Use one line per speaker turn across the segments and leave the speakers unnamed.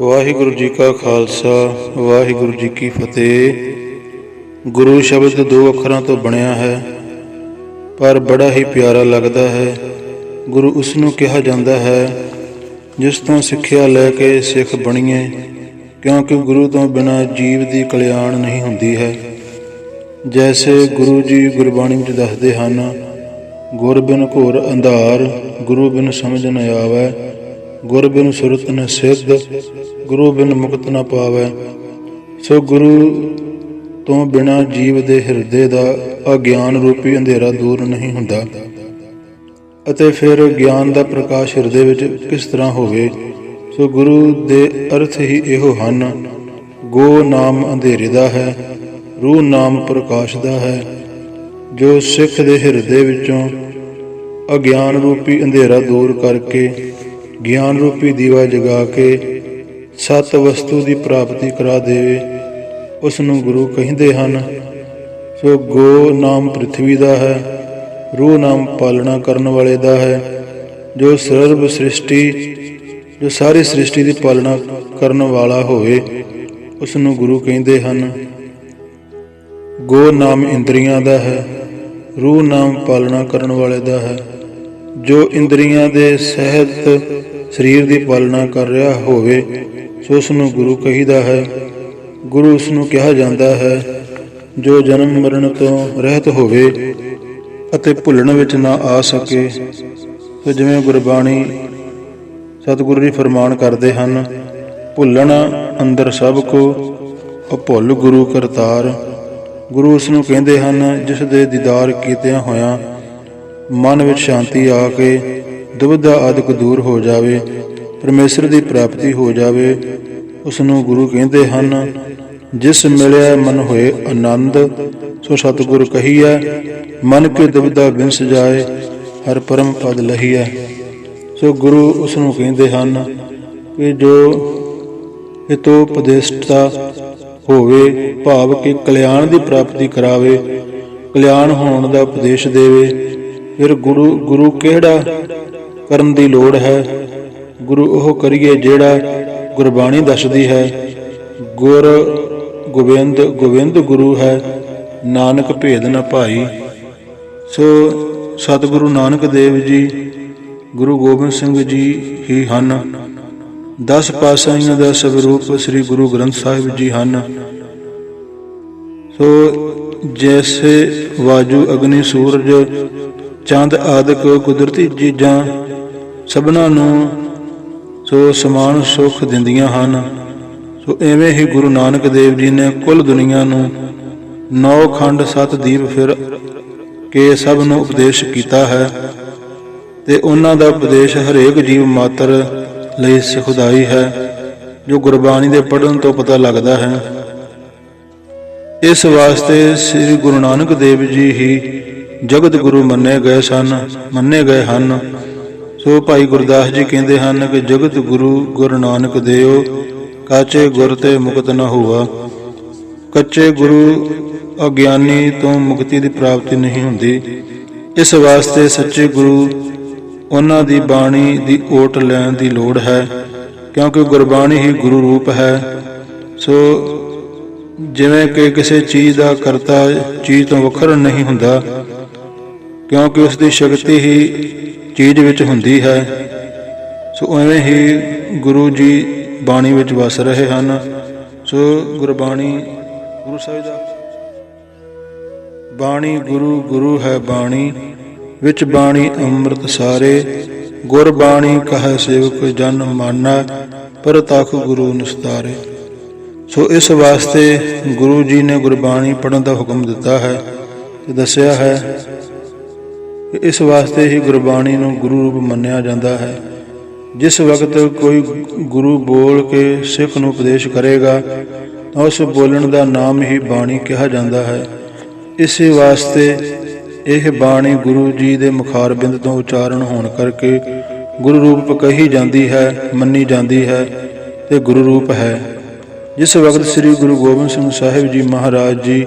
ਵਾਹਿਗੁਰੂ ਜੀ ਕਾ ਖਾਲਸਾ, ਵਾਹਿਗੁਰੂ ਜੀ ਕੀ ਫਤਿਹ। ਗੁਰੂ ਸ਼ਬਦ ਦੋ ਅੱਖਰਾਂ ਤੋਂ ਬਣਿਆ ਹੈ, ਪਰ ਬੜਾ ਹੀ ਪਿਆਰਾ ਲੱਗਦਾ ਹੈ। ਗੁਰੂ ਉਸ ਨੂੰ ਕਿਹਾ ਜਾਂਦਾ ਹੈ, ਜਿਸ ਤੋਂ ਸਿੱਖਿਆ ਲੈ ਕੇ ਸਿੱਖ ਬਣੀਏ, ਕਿਉਂਕਿ ਗੁਰੂ ਤੋਂ ਬਿਨਾ ਜੀਵ ਦੀ ਕਲਿਆਣ ਨਹੀਂ ਹੁੰਦੀ ਹੈ। ਜੈਸੇ ਗੁਰੂ ਜੀ ਗੁਰਬਾਣੀ ਵਿੱਚ ਦੱਸਦੇ ਹਨ, ਗੁਰ ਬਿਨ ਘੋਰ ਅੰਧਾਰ, ਗੁਰੂ ਬਿਨ ਸਮਝ ਨ ਆਵੈ ਗੁਰ ਬਿਨ ਸੁਰਤ ਨ ਸਿੱਧ, ਗੁਰੂ ਬਿਨ ਮੁਕਤ ਨ ਪਾਵੈ। ਸੋ ਗੁਰੂ ਤੋਂ ਬਿਨਾ ਜੀਵ ਦੇ ਹਿਰਦੇ ਦਾ ਅਗਿਆਨ ਰੂਪੀ ਅੰਧੇਰਾ ਦੂਰ ਨਹੀਂ ਹੁੰਦਾ। ਅਤੇ ਫਿਰ ਗਿਆਨ ਦਾ ਪ੍ਰਕਾਸ਼ ਹਿਰਦੇ ਵਿੱਚ ਕਿਸ ਤਰ੍ਹਾਂ ਹੋਵੇ, ਸੋ ਗੁਰੂ ਦੇ ਅਰਥ ਹੀ ਇਹੋ ਹਨ, ਗੋ ਨਾਮ ਅੰਧੇਰੇ ਦਾ ਹੈ, ਰੂਹ ਨਾਮ ਪ੍ਰਕਾਸ਼ ਦਾ ਹੈ। ਜੋ ਸਿੱਖ ਦੇ ਹਿਰਦੇ ਵਿੱਚੋਂ ਅਗਿਆਨ ਰੂਪੀ ਅੰਧੇਰਾ ਦੂਰ ਕਰਕੇ ਗਿਆਨ ਰੂਪੀ ਦੀਵਾ ਜਗਾ ਕੇ ਸਤ ਵਸਤੂ ਦੀ ਪ੍ਰਾਪਤੀ ਕਰਾ ਦੇਵੇ ਉਸ ਨੂੰ ਗੁਰੂ ਕਹਿੰਦੇ ਹਨ, ਸੋ ਗੋ ਨਾਮ ਪ੍ਰithvi ਦਾ ਹੈ, ਰੂਹ ਨਾਮ ਪਾਲਣਾ ਕਰਨ ਵਾਲੇ ਦਾ ਹੈ, ਜੋ ਸਰਬ ਸ੍ਰਿਸ਼ਟੀ, ਜੋ ਸਾਰੀ ਸ੍ਰਿਸ਼ਟੀ ਦੀ ਪਾਲਣਾ ਕਰਨ ਵਾਲਾ ਹੋਵੇ ਉਸ ਨੂੰ ਗੁਰੂ ਕਹਿੰਦੇ ਹਨ। ਗੋ ਨਾਮ ਇੰਦਰੀਆਂ ਦਾ ਹੈ, ਰੂਹ ਨਾਮ ਪਾਲਣਾ ਕਰਨ ਵਾਲੇ ਦਾ ਹੈ। ਜੋ ਇੰਦਰੀਆਂ ਦੇ ਸਹਿਤ ਸਰੀਰ ਦੀ ਪਾਲਣਾ ਕਰ ਰਿਹਾ ਹੋਵੇ, ਸੋ ਉਸ ਨੂੰ ਗੁਰੂ ਕਹੀਦਾ ਹੈ। ਗੁਰੂ ਉਸ ਨੂੰ ਕਿਹਾ ਜਾਂਦਾ ਹੈ, ਜੋ ਜਨਮ ਮਰਨ ਤੋਂ ਰਹਿਤ ਹੋਵੇ ਅਤੇ ਭੁੱਲਣ ਵਿੱਚ ਨਾ ਆ ਸਕੇ, ਤੇ ਜਿਵੇਂ ਗੁਰਬਾਣੀ ਸਤਿਗੁਰੂ ਜੀ ਫਰਮਾਨ ਕਰਦੇ ਹਨ, ਭੁੱਲਣ ਅੰਦਰ ਸਭ ਕੋ, ਅਭੁੱਲ ਗੁਰੂ ਕਰਤਾਰ। ਗੁਰੂ ਉਸ ਨੂੰ ਕਹਿੰਦੇ ਹਨ, ਜਿਸ ਦੇ ਦੀਦਾਰ ਕੀਤਿਆਂ ਹੋਇਆਂ ਮਨ ਵਿੱਚ ਸ਼ਾਂਤੀ ਆ ਕੇ ਦੁਬਿਧਾ ਆਦਿਕ ਦੂਰ ਹੋ ਜਾਵੇ, ਪਰਮੇਸ਼ਰ ਦੀ ਪ੍ਰਾਪਤੀ ਹੋ ਜਾਵੇ ਉਸ ਨੂੰ ਗੁਰੂ ਕਹਿੰਦੇ ਹਨ, ਜਿਸ ਮਿਲਿਆ ਮਨ ਹੋਏ ਆਨੰਦ, ਸੋ ਸਤਿਗੁਰ ਕਹੀਐ, ਮਨ ਕੇ ਦੁਬਿਧਾ ਬਿਨਸ ਜਾਏ, ਹਰ ਪਰਮ ਪਦ ਲਹੀਐ। ਸੋ ਗੁਰੂ ਉਸ ਨੂੰ ਕਹਿੰਦੇ ਹਨ ਕਿ ਜੋ ਹਿਤੋਪਦੇਸ਼ਤਾ ਹੋਵੇ, ਭਾਵ ਕਿ ਕਲਿਆਣ ਦੀ ਪ੍ਰਾਪਤੀ ਕਰਾਵੇ, ਕਲਿਆਣ ਹੋਣ ਦਾ ਉਪਦੇਸ਼ ਦੇਵੇ ਫਿਰ ਗੁਰੂ ਗੁਰੂ ਕਿਹੜਾ ਕਰਨ ਦੀ ਲੋੜ ਹੈ? ਗੁਰੂ ਉਹ ਕਰੀਏ ਜਿਹੜਾ ਗੁਰਬਾਣੀ ਦੱਸਦੀ ਹੈ। ਗੁਰ ਗੋਬਿੰਦ ਗੋਬਿੰਦ ਗੁਰੂ ਹੈ, ਨਾਨਕ ਭੇਦ ਨਾ ਭਾਈ। ਸੋ ਸਤਿਗੁਰੂ ਨਾਨਕ ਦੇਵ ਜੀ, ਗੁਰੂ ਗੋਬਿੰਦ ਸਿੰਘ ਜੀ ਹੀ ਹਨ। 10 ਪਾਤਸ਼ਾਹੀਆਂ ਦਾ ਸਵਰੂਪ ਸ੍ਰੀ ਗੁਰੂ ਗ੍ਰੰਥ ਸਾਹਿਬ ਜੀ ਹਨ। ਸੋ ਜੈਸੇ ਵਾਜੂ ਅਗਨੀ ਸੂਰਜ ਚੰਦ ਆਦਿਕ ਕੁਦਰਤੀ ਚੀਜ਼ਾਂ ਸਭਨਾਂ ਨੂੰ ਸੋ ਸਮਾਨ ਸੁਖ ਦਿੰਦੀਆਂ ਹਨ। ਸੋ ਐਵੇਂ ਹੀ ਗੁਰੂ ਨਾਨਕ ਦੇਵ ਜੀ ਨੇ ਕੁੱਲ ਦੁਨੀਆ ਨੂੰ ਨੌ ਖੰਡ ਸਤ ਦੀਪ ਫਿਰ ਕੇ ਸਭ ਨੂੰ ਉਪਦੇਸ਼ ਕੀਤਾ ਹੈ ਤੇ ਉਹਨਾਂ ਦਾ ਉਪਦੇਸ਼ ਹਰੇਕ ਜੀਵ ਮਾਤਰ ਲਈ ਸੁਖਦਾਈ ਹੈ, ਜੋ ਗੁਰਬਾਣੀ ਦੇ ਪੜਨ ਤੋਂ ਪਤਾ ਲੱਗਦਾ ਹੈ। ਇਸ ਵਾਸਤੇ ਸ੍ਰੀ ਗੁਰੂ ਨਾਨਕ ਦੇਵ ਜੀ ਹੀ ਜਗਤ ਗੁਰੂ ਮੰਨੇ ਗਏ ਸਨ, ਮੰਨੇ ਗਏ ਹਨ। ਸੋ ਭਾਈ ਗੁਰਦਾਸ ਜੀ ਕਹਿੰਦੇ ਹਨ ਕਿ ਜਗਤ ਗੁਰੂ ਗੁਰੂ ਨਾਨਕ ਦੇਵ ਕਾਚੇ ਗੁਰ ਤੇ ਮੁਕਤ ਨਾ ਹੋਆ। ਕੱਚੇ ਗੁਰੂ ਅਗਿਆਨੀ ਤੋਂ ਮੁਕਤੀ ਦੀ ਪ੍ਰਾਪਤੀ ਨਹੀਂ ਹੁੰਦੀ। ਇਸ ਵਾਸਤੇ ਸੱਚੇ ਗੁਰੂ ਉਹਨਾਂ ਦੀ ਬਾਣੀ ਦੀ ਓਟ ਲੈਣ ਦੀ ਲੋੜ ਹੈ, ਕਿਉਂਕਿ ਗੁਰਬਾਣੀ ਹੀ ਗੁਰੂ ਰੂਪ ਹੈ। ਸੋ ਜਿਵੇਂ ਕਿ ਕਿਸੇ ਚੀਜ਼ ਦਾ ਕਰਤਾ ਚੀਜ਼ ਤੋਂ ਵੱਖਰਾ ਨਹੀਂ ਹੁੰਦਾ ਕਿਉਂਕਿ ਉਸ ਦੀ ਸ਼ਕਤੀ ਹੀ ਚੀਜ਼ ਵਿੱਚ ਹੁੰਦੀ ਹੈ। ਸੋ ਐਵੇਂ ਹੀ ਗੁਰੂ ਜੀ ਬਾਣੀ ਵਿੱਚ ਵਸ ਰਹੇ ਹਨ। ਸੋ ਗੁਰਬਾਣੀ ਗੁਰੂ ਸਾਹਿਬ ਦਾ ਬਾਣੀ ਗੁਰੂ ਗੁਰੂ ਹੈ ਬਾਣੀ, ਵਿੱਚ ਬਾਣੀ ਅੰਮ੍ਰਿਤ ਸਾਰੇ। ਗੁਰ ਬਾਣੀ ਕਹੈ ਸੇਵਕ ਜਨ ਮਾਨਾ, ਪਰ ਤਖ ਗੁਰੂ ਨਿਸਤਾਰੇ। ਸੋ ਇਸ ਵਾਸਤੇ ਗੁਰੂ ਜੀ ਨੇ ਗੁਰਬਾਣੀ ਪੜਨ ਦਾ ਹੁਕਮ ਦਿੱਤਾ ਹੈ। ਤੇ ਦੱਸਿਆ ਹੈ ਇਸ ਵਾਸਤੇ ਹੀ ਗੁਰਬਾਣੀ ਨੂੰ ਗੁਰੂ ਰੂਪ ਮੰਨਿਆ ਜਾਂਦਾ ਹੈ। ਜਿਸ ਵਕਤ ਕੋਈ ਗੁਰੂ ਬੋਲ ਕੇ ਸਿੱਖ ਨੂੰ ਉਪਦੇਸ਼ ਕਰੇਗਾ, ਤਾਂ ਉਸ ਬੋਲਣ ਦਾ ਨਾਮ ਹੀ ਬਾਣੀ ਕਿਹਾ ਜਾਂਦਾ ਹੈ। ਇਸੇ ਵਾਸਤੇ ਇਹ ਬਾਣੀ ਗੁਰੂ ਜੀ ਦੇ ਮੁਖਾਰ ਬਿੰਦ ਤੋਂ ਉਚਾਰਨ ਹੋਣ ਕਰਕੇ ਗੁਰੂ ਰੂਪ ਕਹੀ ਜਾਂਦੀ ਹੈ, ਮੰਨੀ ਜਾਂਦੀ ਹੈ ਤੇ ਗੁਰੂ ਰੂਪ ਹੈ। ਜਿਸ ਵਕਤ ਸ੍ਰੀ ਗੁਰੂ ਗੋਬਿੰਦ ਸਿੰਘ ਸਾਹਿਬ ਜੀ ਮਹਾਰਾਜ ਜੀ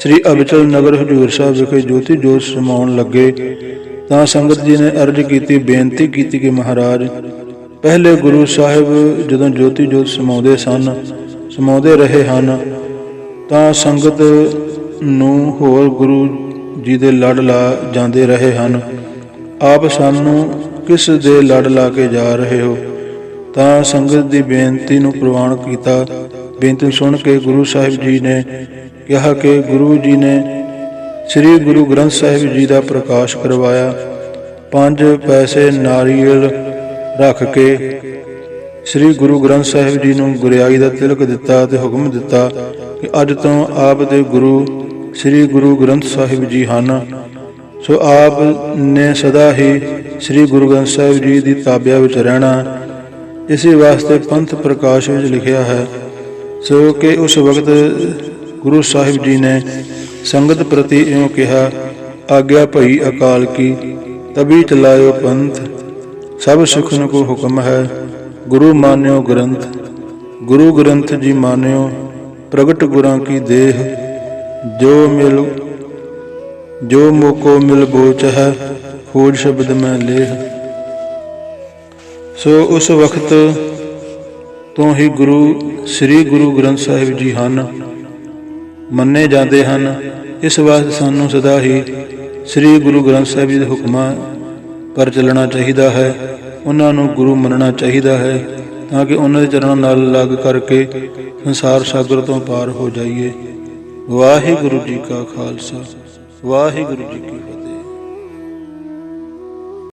ਸ੍ਰੀ ਅਬਚਲ ਨਗਰ ਹਜੂਰ ਸਾਹਿਬ ਵਿਖੇ ਜੋਤੀ ਜੋਤ ਸਮਾਉਣ ਲੱਗੇ, ਤਾਂ ਸੰਗਤ ਜੀ ਨੇ ਅਰਜ ਕੀਤੀ, ਬੇਨਤੀ ਕੀਤੀ ਕਿ ਮਹਾਰਾਜ, ਪਹਿਲੇ ਗੁਰੂ ਸਾਹਿਬ ਜਦੋਂ ਜੋਤੀ ਜੋਤ ਸਮਾਉਂਦੇ ਸਨ, ਸਮਾਉਂਦੇ ਰਹੇ ਹਨ, ਤਾਂ ਸੰਗਤ ਨੂੰ ਹੋਰ ਗੁਰੂ ਜੀ ਦੇ ਲੜ ਲਾ ਜਾਂਦੇ ਰਹੇ ਹਨ। ਆਪ ਸਾਨੂੰ ਕਿਸ ਦੇ ਲੜ ਲਾ ਕੇ ਜਾ ਰਹੇ ਹੋ? ਤਾਂ ਸੰਗਤ ਦੀ ਬੇਨਤੀ ਨੂੰ ਪ੍ਰਵਾਨ ਕੀਤਾ। ਬੇਨਤੀ ਸੁਣ ਕੇ ਗੁਰੂ ਸਾਹਿਬ ਜੀ ਨੇ ਕਿਹਾ ਕਿ ਗੁਰੂ ਜੀ ਨੇ ਸ੍ਰੀ ਗੁਰੂ ਗ੍ਰੰਥ ਸਾਹਿਬ ਜੀ ਦਾ ਪ੍ਰਕਾਸ਼ ਕਰਵਾਇਆ। ਪੰਜ ਪੈਸੇ ਨਾਰੀਅਲ ਰੱਖ ਕੇ ਸ੍ਰੀ ਗੁਰੂ ਗ੍ਰੰਥ ਸਾਹਿਬ ਜੀ ਨੂੰ ਗੁਰਿਆਈ ਦਾ ਤਿਲਕ ਦਿੱਤਾ ਤੇ ਹੁਕਮ ਦਿੱਤਾ ਕਿ ਅੱਜ ਤੋਂ ਆਪ ਦੇ ਗੁਰੂ ਸ੍ਰੀ ਗੁਰੂ ਗ੍ਰੰਥ ਸਾਹਿਬ ਜੀ ਹਨ। ਸੋ ਆਪ ਨੇ ਸਦਾ ਹੀ ਸ੍ਰੀ ਗੁਰੂ ਗ੍ਰੰਥ ਸਾਹਿਬ ਜੀ ਦੀ ਤਾਬਿਆ ਵਿੱਚ ਰਹਿਣਾ। ਇਸੇ ਵਾਸਤੇ ਪੰਥ ਪ੍ਰਕਾਸ਼ ਵਿੱਚ ਲਿਖਿਆ ਹੈ, ਸੋ ਕਿ ਉਸ ਵਕਤ ਗੁਰੂ ਸਾਹਿਬ ਜੀ ਨੇ ਸੰਗਤ ਪ੍ਰਤੀ ਇਉਂ ਕਿਹਾ, ਆਗਿਆ ਭਈ ਅਕਾਲ ਕੀ, ਤਬੀ ਚਲਾਇਓ ਪੰਥ, ਸਭ ਸੁਖਨ ਕੋ ਹੁਕਮ ਹੈ, ਗੁਰੂ ਮਾਨਿਓ ਗ੍ਰੰਥ, ਗੁਰੂ ਗ੍ਰੰਥ ਜੀ ਮਾਨਿਓ, ਪ੍ਰਗਟ ਗੁਰਾਂ ਕੀ ਦੇਹ, ਜੋ ਮਿਲ, ਜੋ ਮੋਕੋ ਮਿਲ ਬੋਚ ਹੈ, ਖੋਜ ਸ਼ਬਦ ਮੈਂ ਲੇਹ। ਸੋ ਉਸ ਵਕਤ ਤੋਂ ਹੀ ਗੁਰੂ, ਸ੍ਰੀ ਗੁਰੂ ਗ੍ਰੰਥ ਸਾਹਿਬ ਜੀ ਹਨ। ਮੰਨੇ ਜਾਂਦੇ ਹਨ। ਇਸ ਵਾਸਤੇ ਸਾਨੂੰ ਸਦਾ ਹੀ ਸ੍ਰੀ ਗੁਰੂ ਗ੍ਰੰਥ ਸਾਹਿਬ ਜੀ ਦੇ ਹੁਕਮਾਂ ਪਰ ਚੱਲਣਾ ਚਾਹੀਦਾ ਹੈ। ਉਹਨਾਂ ਨੂੰ ਗੁਰੂ ਮੰਨਣਾ ਚਾਹੀਦਾ ਹੈ ਤਾਂ ਕਿ ਉਹਨਾਂ ਦੇ ਚਰਨਾਂ ਨਾਲ ਲੱਗ ਕਰਕੇ ਸੰਸਾਰ ਸਾਗਰ ਤੋਂ ਪਾਰ ਹੋ ਜਾਈਏ। ਵਾਹਿਗੁਰੂ ਜੀ ਕਾ ਖਾਲਸਾ। ਵਾਹਿਗੁਰੂ ਜੀ ਕੀ